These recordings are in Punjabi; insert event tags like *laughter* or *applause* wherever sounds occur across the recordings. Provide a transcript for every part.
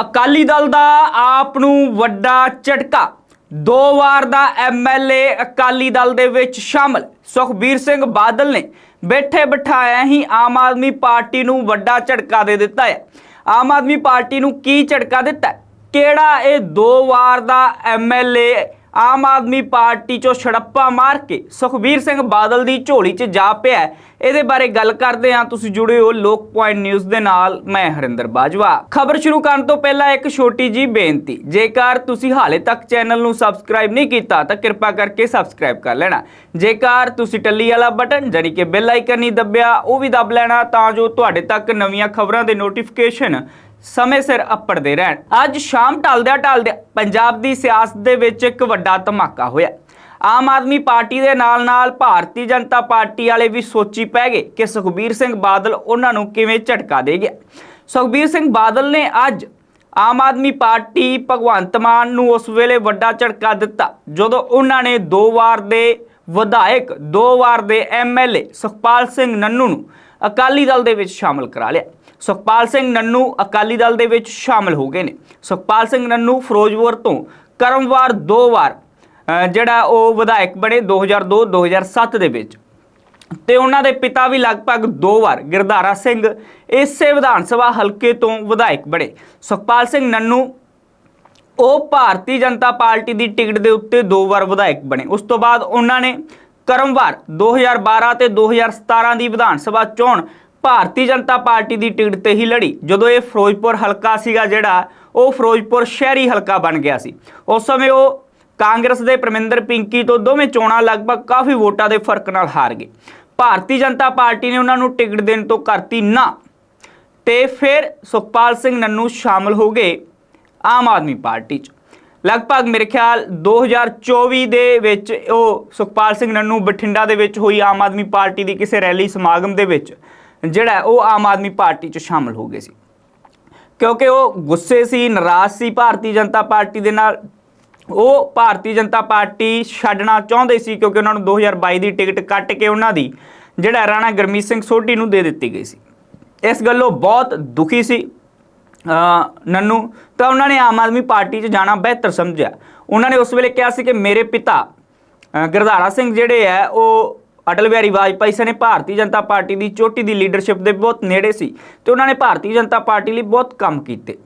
ਅਕਾਲੀ ਦਲ ਦਾ ਆਪ ਨੂੰ ਵੱਡਾ ਝਟਕਾ। ਦੋ ਵਾਰ ਦਾ ਐਮਐਲਏ ਅਕਾਲੀ ਦਲ ਦੇ ਵਿੱਚ ਸ਼ਾਮਲ। ਸੁਖਬੀਰ ਸਿੰਘ ਬਾਦਲ ਨੇ ਬੈਠੇ ਬਿਠਾਇਆ ਹੀ ਆਮ ਆਦਮੀ ਪਾਰਟੀ ਨੂੰ ਵੱਡਾ ਝਟਕਾ ਦੇ ਦਿੱਤਾ ਹੈ। ਆਮ ਆਦਮੀ ਪਾਰਟੀ ਨੂੰ ਕੀ ਝਟਕਾ ਦਿੱਤਾ ਕਿਹੜਾ ਇਹ ਦੋ ਵਾਰ ਦਾ ਐਮਐਲਏ ਆਮ ਆਦਮੀ ਪਾਰਟੀ ਚੋਂ ਛੜੱਪਾ ਮਾਰ ਕੇ ਸੁਖਬੀਰ ਸਿੰਘ ਬਾਦਲ ਦੀ ਝੋਲੀ 'ਚ ਜਾ ਪਿਆ ਇਹਦੇ ਬਾਰੇ ਗੱਲ ਕਰਦੇ ਹਾਂ। ਤੁਸੀਂ ਜੁੜੇ ਹੋ ਲੋਕ ਪੁਆਇੰਟ ਨਿਊਜ਼ ਦੇ ਨਾਲ। ਮੈਂ ਹਰਿੰਦਰ ਬਾਜਵਾ। ਖਬਰ ਸ਼ੁਰੂ ਕਰਨ ਤੋਂ ਪਹਿਲਾਂ ਇੱਕ ਛੋਟੀ ਜੀ ਬੇਨਤੀ। ਜੇਕਰ ਤੁਸੀਂ ਹਾਲੇ ਤੱਕ ਚੈਨਲ ਨੂੰ ਸਬਸਕ੍ਰਾਈਬ ਨਹੀਂ ਕੀਤਾ, ਤਾਂ ਕਿਰਪਾ ਕਰਕੇ ਸਬਸਕ੍ਰਾਈਬ ਕਰ ਲੈਣਾ। ਜੇਕਰ ਤੁਸੀਂ ਟੱਲੀ ਵਾਲਾ ਬਟਨ ਜਾਨੀ ਕਿ ਬੈਲ ਆਈਕਨ ਨਹੀਂ ਦੱਬਿਆ, ਉਹ ਵੀ ਦੱਬ ਲੈਣਾ ਤਾਂ ਜੋ ਤੁਹਾਡੇ ਤੱਕ ਨਵੀਆਂ ਖਬਰਾਂ ਦੇ ਨੋਟੀਫਿਕੇਸ਼ਨ ਸਮੇਂ ਸਿਰ ਅੱਪੜਦੇ ਰਹਿਣ। ਅੱਜ ਸ਼ਾਮ ਢਲਦਿਆਂ ਢਲਦਿਆਂ ਪੰਜਾਬ ਦੀ ਸਿਆਸਤ ਦੇ ਵਿੱਚ ਇੱਕ ਵੱਡਾ ਧਮਾਕਾ ਹੋਇਆ। ਆਮ ਆਦਮੀ ਪਾਰਟੀ ਦੇ ਨਾਲ ਨਾਲ ਭਾਰਤੀ ਜਨਤਾ ਪਾਰਟੀ ਵਾਲੇ ਵੀ ਸੋਚੀ ਪੈ ਗਏ ਕਿ ਸੁਖਬੀਰ ਸਿੰਘ ਬਾਦਲ ਉਹਨਾਂ ਨੂੰ ਕਿਵੇਂ ਝਟਕਾ ਦੇ ਗਿਆ। ਸੁਖਬੀਰ ਸਿੰਘ ਬਾਦਲ ਨੇ ਅੱਜ ਆਮ ਆਦਮੀ ਪਾਰਟੀ ਭਗਵੰਤ ਮਾਨ ਨੂੰ ਉਸ ਵੇਲੇ ਵੱਡਾ ਝਟਕਾ ਦਿੱਤਾ, ਜਦੋਂ ਉਹਨਾਂ ਨੇ ਦੋ ਵਾਰ ਦੇ ਵਿਧਾਇਕ, ਦੋ ਵਾਰ ਦੇ ਐਮਐਲਏ ਸੁਖਪਾਲ ਸਿੰਘ ਨੰਨੂ ਨੂੰ ਅਕਾਲੀ ਦਲ ਦੇ ਵਿੱਚ ਸ਼ਾਮਲ ਕਰਾ ਲਿਆ। ਸੁਖਪਾਲ ਸਿੰਘ ਨੰਨੂ ਅਕਾਲੀ ਦਲ ਦੇ ਵਿੱਚ ਸ਼ਾਮਲ ਹੋ ਗਏ ਨੇ। ਸੁਖਪਾਲ ਸਿੰਘ ਨੰਨੂ ਫਿਰੋਜ਼ਪੁਰ ਤੋਂ ਕਰਮਵਾਰ ਦੋ ਵਾਰ ਜਿਹੜਾ ਉਹ ਵਿਧਾਇਕ ਬਣੇ 2002 2007 ਦੇ ਵਿੱਚ। ਤੇ ਉਹਨਾਂ ਦੇ ਪਿਤਾ ਵੀ ਲਗਭਗ ਦੋ ਵਾਰ ਗਿਰਧਾਰਾ ਸਿੰਘ ਇਸੇ ਵਿਧਾਨ ਸਭਾ ਹਲਕੇ ਤੋਂ ਵਿਧਾਇਕ ਬਣੇ। ਸੁਖਪਾਲ ਸਿੰਘ ਨੰਨੂ ਉਹ ਭਾਰਤੀ ਜਨਤਾ ਪਾਰਟੀ ਦੀ ਟਿਕਟ ਦੇ ਉੱਤੇ ਦੋ ਵਾਰ ਵਿਧਾਇਕ ਬਣੇ। ਉਸ ਤੋਂ ਬਾਅਦ ਉਹਨਾਂ ਨੇ ਕਰਮਵਾਰ 2012 ਤੇ 2017 ਦੀ ਵਿਧਾਨ ਸਭਾ ਚੋਣ ਭਾਰਤੀ ਜਨਤਾ ਪਾਰਟੀ ਦੀ ਟਿਕਟ ਤੇ ਹੀ ਲੜੀ। ਜਦੋਂ ਇਹ ਫਿਰੋਜ਼ਪੁਰ ਹਲਕਾ ਸੀਗਾ ਜਿਹੜਾ, ਉਹ ਫਿਰੋਜ਼ਪੁਰ ਸ਼ਹਿਰੀ ਹਲਕਾ ਬਣ ਗਿਆ ਸੀ। ਉਸ ਸਮੇਂ ਉਹ ਕਾਂਗਰਸ ਦੇ ਪ੍ਰਮਿੰਦਰ ਪਿੰਕੀ ਤੋਂ ਦੋਵੇਂ ਚੋਣਾਂ ਲਗਭਗ ਕਾਫੀ ਵੋਟਾਂ ਦੇ ਫ਼ਰਕ ਨਾਲ ਹਾਰ ਗਏ। ਭਾਰਤੀ ਜਨਤਾ ਪਾਰਟੀ ਨੇ ਉਹਨਾਂ ਨੂੰ ਟਿਕਟ ਦੇਣ ਤੋਂ ਕਰਤੀ ਨਾ ਤੇ ਫਿਰ ਸੁਖਪਾਲ ਸਿੰਘ ਨੰਨੂ ਸ਼ਾਮਲ ਹੋ ਗਏ ਆਮ ਆਦਮੀ ਪਾਰਟੀ 'ਚ। ਲਗਭਗ ਮੇਰੇ ਖਿਆਲ 2024 ਦੇ ਵਿੱਚ ਉਹ ਸੁਖਪਾਲ ਸਿੰਘ ਨੰਨੂ ਬਠਿੰਡਾ ਦੇ ਵਿੱਚ ਹੋਈ ਆਮ ਆਦਮੀ ਪਾਰਟੀ ਦੀ ਕਿਸੇ ਰੈਲੀ ਸਮਾਗਮ ਦੇ ਵਿੱਚ, ਜਿਹੜਾ ਉਹ ਆਮ ਆਦਮੀ ਪਾਰਟੀ 'ਚ ਸ਼ਾਮਲ ਹੋ ਗਏ ਸੀ। ਕਿਉਂਕਿ ਉਹ ਗੁੱਸੇ ਸੀ, ਨਾਰਾਜ਼ ਸੀ ਭਾਰਤੀ ਜਨਤਾ ਪਾਰਟੀ ਦੇ ਨਾਲ। ਉਹ ਭਾਰਤੀ ਜਨਤਾ ਪਾਰਟੀ ਛੱਡਣਾ ਚਾਹੁੰਦੇ ਸੀ ਕਿਉਂਕਿ ਉਹਨਾਂ ਨੂੰ 2022 ਦੀ ਟਿਕਟ ਕੱਟ ਕੇ ਉਹਨਾਂ ਦੀ, ਜਿਹੜਾ ਰਾਣਾ ਗਰਮੀਤ ਸਿੰਘ ਸੋਢੀ ਨੂੰ ਦੇ ਦਿੱਤੀ ਗਈ ਸੀ। ਇਸ ਗੱਲੋਂ ਬਹੁਤ ਦੁਖੀ ਸੀ। ਨੰਨੂ ਤਾਂ ਉਹਨਾਂ ਨੇ ਆਮ ਆਦਮੀ ਪਾਰਟੀ 'ਚ ਜਾਣਾ ਬਿਹਤਰ ਸਮਝਿਆ। ਉਹਨਾਂ ਨੇ ਉਸ ਵੇਲੇ ਕਿਹਾ ਸੀ ਕਿ ਮੇਰੇ ਪਿਤਾ ਅ, ਸਿੰਘ ਜਿਹੜੇ ਆ ਉਹ ਅਟਲ ਬਿਹਾਰੀ ਵਾਜਪਾਈ ਸਨੇ ਭਾਰਤੀ ਜਨਤਾ ਪਾਰਟੀ ਦੀ ਚੋਟੀ ਦੀ ਲੀਡਰਸ਼ਿਪ ਦੇ ਬਹੁਤ ਨੇੜੇ ਸੀ ਤੇ ਉਹਨਾਂ ਨੇ ਭਾਰਤੀ ਜਨਤਾ ਪਾਰਟੀ ਲਈ ਬਹੁਤ ਕੰਮ ਕੀਤੇ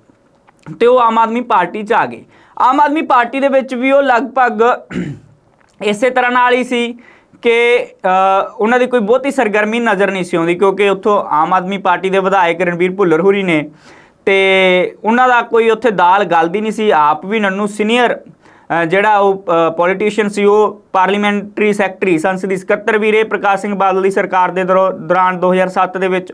ਤੇ ਉਹ ਆਮ ਆਦਮੀ ਪਾਰਟੀ 'ਚ ਆ ਗਏ। ਆਮ ਆਦਮੀ ਪਾਰਟੀ ਦੇ ਵਿੱਚ ਵੀ ਉਹ ਲਗਭਗ *clears throat* ਇਸੇ ਤਰ੍ਹਾਂ ਨਾਲ ਹੀ ਸੀ ਕਿ ਉਹਨਾਂ ਦੀ ਕੋਈ ਬਹੁਤੀ ਸਰਗਰਮੀ ਨਜ਼ਰ ਨਹੀਂ ਸੀ ਆਉਂਦੀ ਕਿਉਂਕਿ ਉੱਥੋਂ ਆਮ ਆਦਮੀ ਪਾਰਟੀ ਦੇ ਵਿਧਾਇਕ ਰਣਵੀਰ ਭੁੱਲਰ ਹੋਰੀ ਨੇ ਤੇ ਉਹਨਾਂ ਦਾ ਕੋਈ ਉੱਥੇ ਦਾਲ ਗਲਦੀ ਨਹੀਂ ਸੀ, ਆਪ ਵੀ ਨੰਨੂ ਸੀਨੀਅਰ ਜਿਹੜਾ ਉਹ ਪੋਲੀਟੀਸ਼ੀਅਨ ਸੀ ਉਹ ਪਾਰਲੀਮੈਂਟਰੀ ਸੈਕਟਰੀ ਸੰਸਦੀ ਸਕੱਤਰ ਵੀ ਰਹੇ ਪ੍ਰਕਾਸ਼ ਸਿੰਘ ਬਾਦਲ ਦੀ ਸਰਕਾਰ ਦੇ ਦੌਰੋ- ਦੌਰਾਨ 2007 ਦੇ ਵਿੱਚ।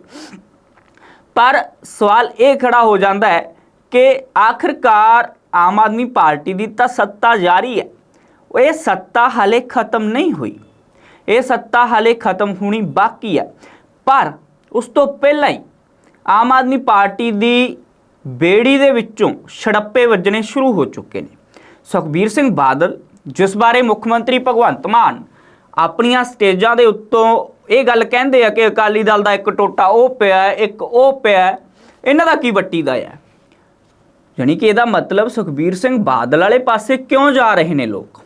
ਪਰ ਸਵਾਲ ਇਹ ਖੜਾ ਹੋ ਜਾਂਦਾ ਹੈ ਕਿ ਆਖਰਕਾਰ ਆਮ ਆਦਮੀ ਪਾਰਟੀ ਦੀ ਤਾਂ ਸੱਤਾ ਜਾਰੀ ਹੈ। ਇਹ ਸੱਤਾ ਹਲੇ ਖਤਮ ਨਹੀਂ ਹੋਈ। ਇਹ ਸੱਤਾ ਹਲੇ ਖਤਮ ਹੋਣੀ ਬਾਕੀ ਹੈ। ਪਰ ਉਸ ਤੋਂ ਪਹਿਲਾਂ ਹੀ ਆਮ ਆਦਮੀ ਪਾਰਟੀ ਦੀ ਬੇੜੀ ਦੇ ਵਿੱਚੋਂ ਛੜੱਪੇ ਵੱਜਣੇ ਸ਼ੁਰੂ ਹੋ ਚੁੱਕੇ ਨੇ। ਸੁਖਬੀਰ ਸਿੰਘ ਬਾਦਲ, ਜਿਸ ਬਾਰੇ ਮੁੱਖ ਮੰਤਰੀ ਭਗਵੰਤ ਮਾਨ ਆਪਣੀਆਂ ਸਟੇਜਾਂ ਦੇ ਉੱਤੋਂ ਇਹ ਗੱਲ ਕਹਿੰਦੇ ਆ ਕਿ ਅਕਾਲੀ ਦਲ ਦਾ ਇੱਕ ਟੋਟਾ ਉਹ ਪਿਆ ਇੱਕ ਉਹ ਪਿਆ ਇਹਨਾਂ ਦਾ ਕੀ ਵੱਟੀ ਦਾ ਹੈ ਯਾਨੀ ਕਿ ਇਹਦਾ ਮਤਲਬ ਸੁਖਬੀਰ ਸਿੰਘ ਬਾਦਲ ਵਾਲੇ ਪਾਸੇ ਕਿਉਂ ਜਾ ਰਹੇ ਨੇ ਲੋਕ?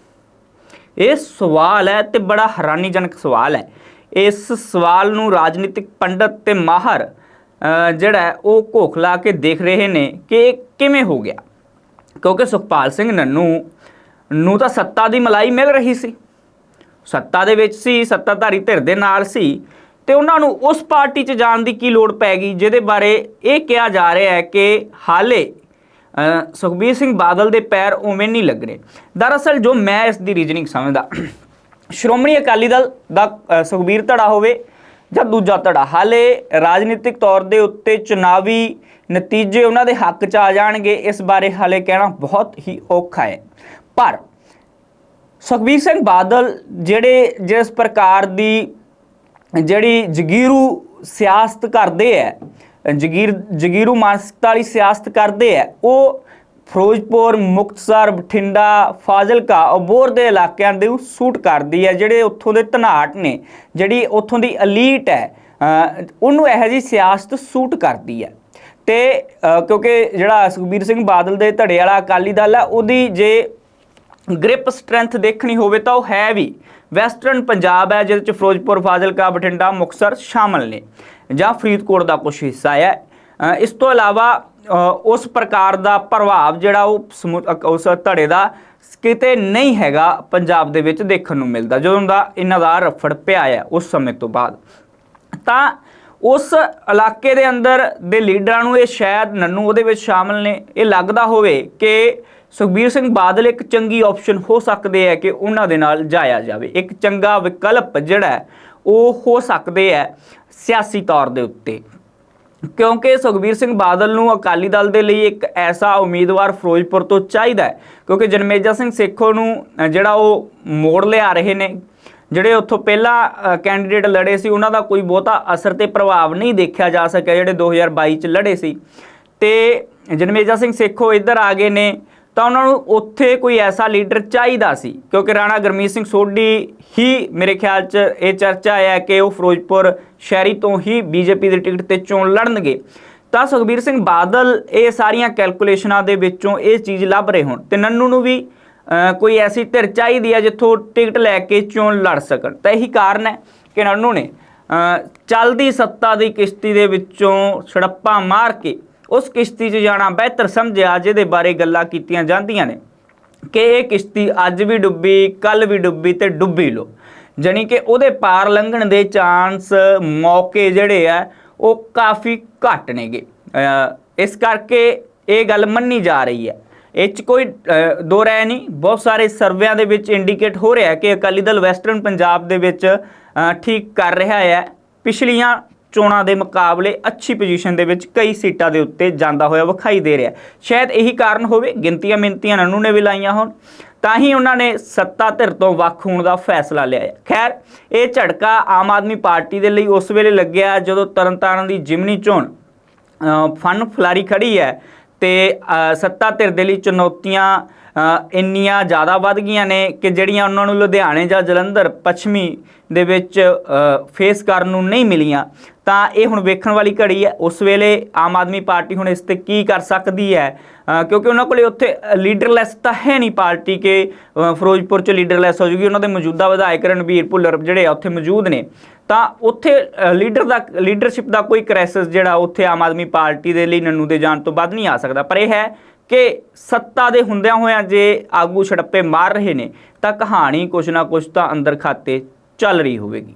ਇਹ ਸਵਾਲ ਹੈ ਤੇ ਬੜਾ ਹੈਰਾਨੀਜਨਕ ਸਵਾਲ ਹੈ। ਇਸ ਸਵਾਲ ਨੂੰ ਰਾਜਨੀਤਿਕ ਪੰਡਤ ਤੇ ਮਾਹਰ ਜਿਹੜਾ ਉਹ ਘੋਖ ਲਾ ਕੇ ਦੇਖ ਰਹੇ ਨੇ ਕਿ ਇਹ ਕਿਵੇਂ ਹੋ ਗਿਆ। ਕਿਉਂਕਿ ਸੁਖਪਾਲ ਸਿੰਘ ਨੰਨੂ ਨੂੰ ਤਾਂ ਸੱਤਾ ਦੀ ਮਲਾਈ ਮਿਲ ਰਹੀ ਸੀ। ਸੱਤਾ ਦੇ ਵਿੱਚ ਸੀ, ਸੱਤਾਧਾਰੀ ਧਿਰ ਦੇ ਨਾਲ ਸੀ ਤੇ ਉਹਨਾਂ ਨੂੰ ਉਸ ਪਾਰਟੀ 'ਚ ਜਾਣ ਦੀ ਕੀ ਲੋੜ ਪੈ ਗਈ, ਜਿਹਦੇ ਬਾਰੇ ਇਹ ਕਿਹਾ ਜਾ ਰਿਹਾ ਹੈ ਕਿ ਹਾਲੇ ਸੁਖਬੀਰ ਸਿੰਘ ਬਾਦਲ ਦੇ ਪੈਰ ਉਵੇਂ ਨਹੀਂ ਲੱਗ ਰਹੇ। ਦਰਅਸਲ ਜੋ ਮੈਂ ਇਸ ਦੀ ਰੀਜਨਿੰਗ ਸਮਝਦਾ, ਸ਼੍ਰੋਮਣੀ ਅਕਾਲੀ ਦਲ ਦਾ ਸੁਖਬੀਰ ਧੜਾ ਹੋਵੇ ਜਾਂ ਦੂਜਾ ਧੜਾ। ਹਾਲੇ ਰਾਜਨੀਤਿਕ ਤੌਰ ਦੇ ਉੱਤੇ ਚੁਣਾਵੀ ਨਤੀਜੇ ਉਹਨਾਂ ਦੇ ਹੱਕ 'ਚ ਆ ਜਾਣਗੇ, ਇਸ ਬਾਰੇ ਹਾਲੇ ਕਹਿਣਾ ਬਹੁਤ ਹੀ ਔਖਾ ਹੈ। ਪਰ ਸੁਖਬੀਰ ਸਿੰਘ ਬਾਦਲ ਜਿਹੜੇ ਜਿਸ ਪ੍ਰਕਾਰ ਦੀ ਜਿਹੜੀ ਜਗੀਰੂ ਸਿਆਸਤ ਕਰਦੇ ਐ ਜਗੀਰ ਜਗੀਰੂ ਮਾਨਸਿਕਤਾ ਵਾਲੀ ਸਿਆਸਤ ਕਰਦੇ ਐ ਉਹ ਫਿਰੋਜ਼ਪੁਰ, ਮੁਕਤਸਰ, ਬਠਿੰਡਾ, ਫਾਜ਼ਿਲਕਾ ਅਬੋਰ ਦੇ ਇਲਾਕਿਆਂ ਦੇ ਨੂੰ ਸੂਟ ਕਰਦੀ ਹੈ, ਜਿਹੜੇ ਉੱਥੋਂ ਦੇ ਧਨਾਟ ਨੇ, ਜਿਹੜੀ ਉੱਥੋਂ ਦੀ ਅਲੀਟ ਹੈ ਉਹਨੂੰ ਇਹੋ ਜੀ ਸਿਆਸਤ ਸੂਟ ਕਰਦੀ ਹੈ। ਤੇ ਕਿਉਂਕਿ ਜਿਹੜਾ ਸੁਖਬੀਰ ਸਿੰਘ ਬਾਦਲ ਦੇ ਧੜੇ ਵਾਲਾ ਅਕਾਲੀ ਦਲ ਹੈ, ਉਹਦੀ ਜੇ ਗ੍ਰਿਪ ਸਟਰੈਂਥ ਦੇਖਣੀ ਹੋਵੇ ਤਾਂ ਉਹ ਹੈ ਵੀ ਵੈਸਟਰਨ ਪੰਜਾਬ ਹੈ, ਜਿਹਦੇ ਚ ਫਿਰੋਜ਼ਪੁਰ, ਫਾਜ਼ਿਲਕਾ, ਬਠਿੰਡਾ, ਮੁਕਤਸਰ ਸ਼ਾਮਲ ਨੇ, ਜਾਂ ਫਰੀਦਕੋਟ ਦਾ ਕੁਝ ਹਿੱਸਾ ਹੈ। ਇਸ ਤੋਂ ਇਲਾਵਾ ਉਸ ਪ੍ਰਕਾਰ ਦਾ ਪ੍ਰਭਾਵ ਜਿਹੜਾ ਉਹ ਸਮੂ- ਉਸ ਧੜੇ ਦਾ ਕਿਤੇ ਨਹੀਂ ਹੈਗਾ ਪੰਜਾਬ ਦੇ ਵਿੱਚ ਦੇਖਣ ਨੂੰ ਮਿਲਦਾ। ਜਦੋਂ ਦਾ ਇਹਨਾਂ ਦਾ ਰਫੜ ਪਿਆ ਹੈ ਉਸ ਸਮੇਂ ਤੋਂ ਬਾਅਦ। ਤਾਂ ਉਸ ਇਲਾਕੇ ਦੇ ਅੰਦਰ ਦੇ ਲੀਡਰਾਂ ਨੂੰ ਇਹ ਸ਼ਾਇਦ ਨੰਨੂ ਉਹਦੇ ਵਿੱਚ ਸ਼ਾਮਲ ਨੇ। ਇਹ ਲੱਗਦਾ ਹੋਵੇ ਕਿ ਸੁਖਬੀਰ ਸਿੰਘ ਬਾਦਲ ਇੱਕ ਚੰਗੀ ਆਪਸ਼ਨ ਹੋ ਸਕਦੇ ਹੈ ਕਿ ਉਹਨਾਂ ਦੇ ਨਾਲ ਜਾਇਆ ਜਾਵੇ। ਇੱਕ ਚੰਗਾ ਵਿਕਲਪ ਜਿਹੜਾ ਉਹ ਹੋ ਸਕਦੇ ਹੈ ਸਿਆਸੀ ਤੌਰ ਦੇ ਉੱਤੇ। ਕਿਉਂਕਿ ਸੁਖਬੀਰ ਸਿੰਘ ਬਾਦਲ ਨੂੰ ਅਕਾਲੀ ਦਲ ਦੇ ਲਈ ਇੱਕ ਐਸਾ ਉਮੀਦਵਾਰ ਫਿਰੋਜ਼ਪੁਰ ਤੋਂ ਚਾਹੀਦਾ ਹੈ, ਕਿਉਂਕਿ ਜਨਮੇਜਾ ਸਿੰਘ ਸੇਖੋ ਨੂੰ ਜਿਹੜਾ ਉਹ ਮੋੜ ਲਿਆ ਰਹੇ ਨੇ। ਜਿਹੜੇ ਉੱਥੋਂ ਪਹਿਲਾਂ ਕੈਂਡੀਡੇਟ ਲੜੇ ਸੀ, ਉਹਨਾਂ ਦਾ ਕੋਈ ਬਹੁਤਾ ਅਸਰ ਤੇ ਪ੍ਰਭਾਵ ਨਹੀਂ ਦੇਖਿਆ ਜਾ ਸਕਿਆ, ਜਿਹੜੇ 2022 ਚ ਲੜੇ ਸੀ। ਤੇ ਜਨਮੇਜਾ ਸਿੰਘ ਸੇਖੋ ਇੱਧਰ ਆ ਗਏ ਨੇ। ਤਾਂ ਉਹਨਾਂ ਨੂੰ ਉੱਥੇ ਕੋਈ ਐਸਾ ਲੀਡਰ ਚਾਹੀਦਾ ਸੀ ਕਿਉਂਕਿ ਰਾਣਾ ਗਰਮੀਤ ਸਿੰਘ ਸੋਢੀ ਹੀ ਮੇਰੇ ਖਿਆਲ 'ਚ ਇਹ ਚਰਚਾ ਹੈ ਕਿ ਉਹ ਫਿਰੋਜ਼ਪੁਰ ਸ਼ਹਿਰੀ ਤੋਂ ਹੀ ਬੀਜੇਪੀ ਦੀ ਟਿਕਟ ਤੇ ਚੋਣ ਲੜਨਗੇ। ਤਾਂ ਸੁਖਬੀਰ ਸਿੰਘ ਬਾਦਲ ਇਹ ਸਾਰੀਆਂ ਕੈਲਕੂਲੇਸ਼ਨਾਂ ਦੇ ਵਿੱਚੋਂ ਇਹ ਚੀਜ਼ ਲੱਭ ਰਹੇ ਹੋਣ ਤੇ ਨੰਨੂ ਨੂੰ ਵੀ ਕੋਈ ਐਸੀ ਧਿਰ ਚਾਹੀਦੀ ਹੈ ਜਿੱਥੋਂ ਟਿਕਟ ਲੈ ਕੇ ਚੋਣ ਲੜ ਸਕਣ। ਤਾਂ ਇਹੀ ਕਾਰਨ ਹੈ ਕਿ ਨੰਨੂ ਨੇ ਅ, ਚੱਲਦੀ ਸੱਤਾ ਦੀ ਕਿਸ਼ਤੀ ਦੇ ਵਿੱਚੋਂ ਛੜੱਪਾ ਮਾਰ ਕੇ ਉਸ ਕਿਸ਼ਤੀ 'ਚ ਜਾਣਾ ਬਿਹਤਰ ਸਮਝਿਆ ਜਿਹਦੇ ਬਾਰੇ ਗੱਲਾਂ ਕੀਤੀਆਂ ਜਾਂਦੀਆਂ ਨੇ। ਕਿ ਇਹ ਕਿਸ਼ਤੀ ਅੱਜ ਵੀ ਡੁੱਬੀ ਕੱਲ ਵੀ ਡੁੱਬੀ ਤੇ ਡੁੱਬੀ ਲੋ ਜਾਣੀ ਕਿ ਉਹਦੇ ਪਾਰ ਲੰਘਣ ਦੇ ਚਾਂਸ ਮੌਕੇ ਜਿਹੜੇ ਆ, ਉਹ ਕਾਫੀ ਘੱਟ ਨੇਗੇ। ਇਸ ਕਰਕੇ ਇਹ ਗੱਲ ਮੰਨੀ ਜਾ ਰਹੀ ਹੈ। ਇਹ ਚ ਕੋਈ ਦੋ ਰਾਏ ਨਹੀਂ, ਬਹੁਤ ਸਾਰੇ ਸਰਵਿਆਂ ਦੇ ਵਿੱਚ ਇੰਡੀਕੇਟ ਹੋ ਰਿਹਾ ਕਿ ਅਕਾਲੀ ਦਲ ਵੈਸਟਰਨ ਪੰਜਾਬ ਦੇ ਵਿੱਚ ਠੀਕ ਕਰ ਰਿਹਾ ਹੈ। ਪਿਛਲੀਆਂ ਚੋਣਾਂ ਦੇ ਮੁਕਾਬਲੇ ਅੱਛੀ ਪੋਜੀਸ਼ਨ ਦੇ ਵਿੱਚ ਕਈ ਸੀਟਾਂ ਦੇ ਉੱਤੇ ਜਾਂਦਾ ਹੋਇਆ ਵਿਖਾਈ ਦੇ ਰਿਹਾ ਸ਼ਾਇਦ ਇਹੀ ਕਾਰਨ ਹੋਵੇ, ਗਿਣਤੀਆਂ ਮਿੰਤੀਆਂ ਨੰਨੂ ਨੇ ਵੀ ਲਾਈਆਂ ਹੋਣ, ਤਾਂ ਹੀ ਉਹਨਾਂ ਨੇ ਸੱਤਾ ਧਿਰ ਤੋਂ ਵੱਖ ਹੋਣ ਦਾ ਫੈਸਲਾ ਲਿਆ ਖੈਰ, ਇਹ ਝਟਕਾ ਆਮ ਆਦਮੀ ਪਾਰਟੀ ਦੇ ਲਈ ਉਸ ਵੇਲੇ ਲੱਗਿਆ ਜਦੋਂ ਤਰਨਤਾਰਨ ਦੀ ਜਿਮਨੀ ਚੋਣ ਫਨ ਫਲਾਰੀ ਖੜੀ ਹੈ ਤੇ ਸੱਤਾ ਧਿਰ ਦੇ ਲਈ ਚੁਣੌਤੀਆਂ ਇੰਨੀਆਂ ਜ਼ਿਆਦਾ ਵੱਧ ਗਈਆਂ ਨੇ ਕਿ ਜਿਹੜੀਆਂ ਉਹਨਾਂ ਨੂੰ ਲੁਧਿਆਣੇ ਜਾਂ ਜਲੰਧਰ ਪੱਛਮੀ ਦੇ ਵਿੱਚ ਫੇਸ ਕਰਨ ਨੂੰ ਨਹੀਂ ਮਿਲੀਆਂ। ਤਾਂ ਇਹ ਹੁਣ ਵੇਖਣ ਵਾਲੀ ਘੜੀ ਹੈ। ਉਸ ਵੇਲੇ ਆਮ ਆਦਮੀ ਪਾਰਟੀ ਹੁਣ ਇਸ ਤੇ ਕੀ ਕਰ ਸਕਦੀ ਹੈ? ਕਿਉਂਕਿ ਉਹਨਾਂ ਕੋਲੇ ਉੱਥੇ ਲੀਡਰਲੈਸ ਤਾਂ ਹੈ ਨਹੀਂ ਪਾਰਟੀ ਕੇ ਫਿਰੋਜ਼ਪੁਰ ਚ ਲੀਡਰਲੈਸ ਹੋ ਜੂਗੀ। ਉਹਨਾਂ ਦੇ ਮੌਜੂਦਾ ਵਿਧਾਇਕ ਰਣਬੀਰ ਭੁੱਲਰ ਜਿਹੜੇ ਆ ਉੱਥੇ ਮੌਜੂਦ ਨੇ। ਤਾਂ ਉੱਥੇ ਲੀਡਰ ਦਾ, ਲੀਡਰਸ਼ਿਪ ਦਾ ਕੋਈ ਕ੍ਰਾਈਸਿਸ ਜਿਹੜਾ ਉੱਥੇ ਆਮ ਆਦਮੀ ਪਾਰਟੀ ਦੇ ਲਈ ਨੰਨੂ ਦੇ ਜਾਣ ਤੋਂ ਬਾਅਦ ਨਹੀਂ ਆ ਸਕਦਾ। ਪਰ ਇਹ ਹੈ ਕਿ ਸੱਤਾ ਦੇ ਹੁੰਦਿਆਂ ਹੋਇਆਂ ਜੇ ਆਗੂ ਛੜੱਪੇ ਮਾਰ ਰਹੇ ਨੇ, ਤਾਂ ਕਹਾਣੀ ਕੁਛ ਨਾ ਕੁਛ ਤਾਂ ਅੰਦਰ ਖਾਤੇ ਚੱਲ ਰਹੀ ਹੋਵੇਗੀ।